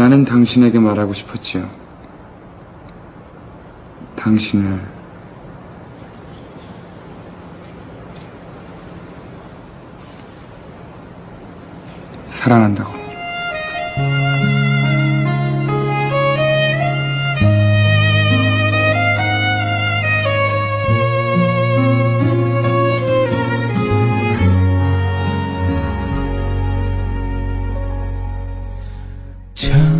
나는 당신에게 말하고 싶었지요. 당신을 사랑한다고. 천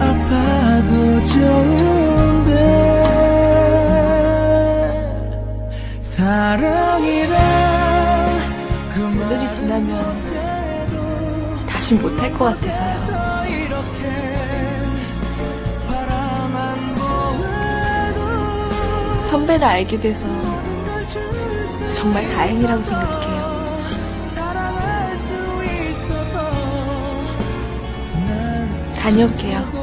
아파도 좋은데 사랑이란 그 오늘이 지나면 다시 못할 것 같아서요. 선배를 알게 돼서 정말 다행이라고 생각해요. 다녀올게요.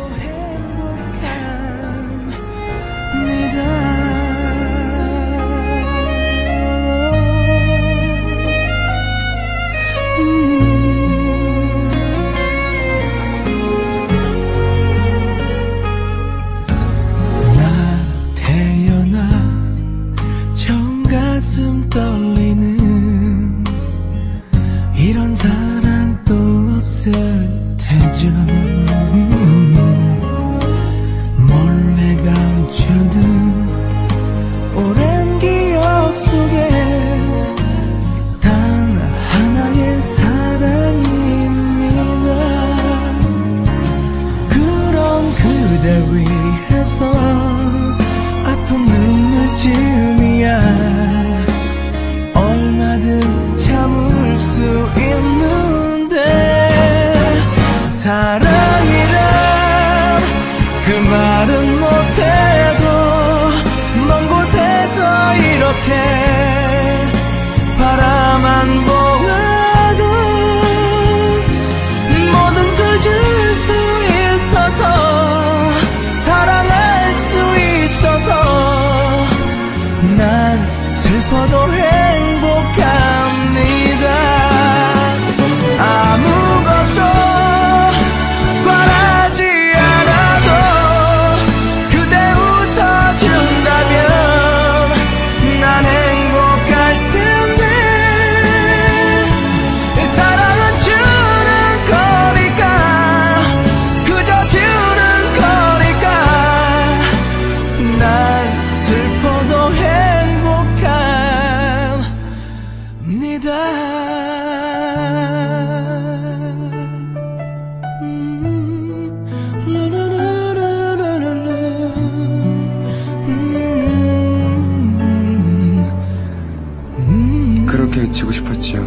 해치고 싶었지요.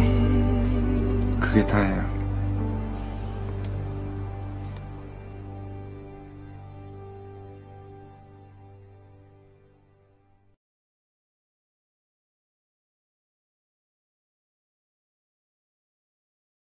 그게 다예요.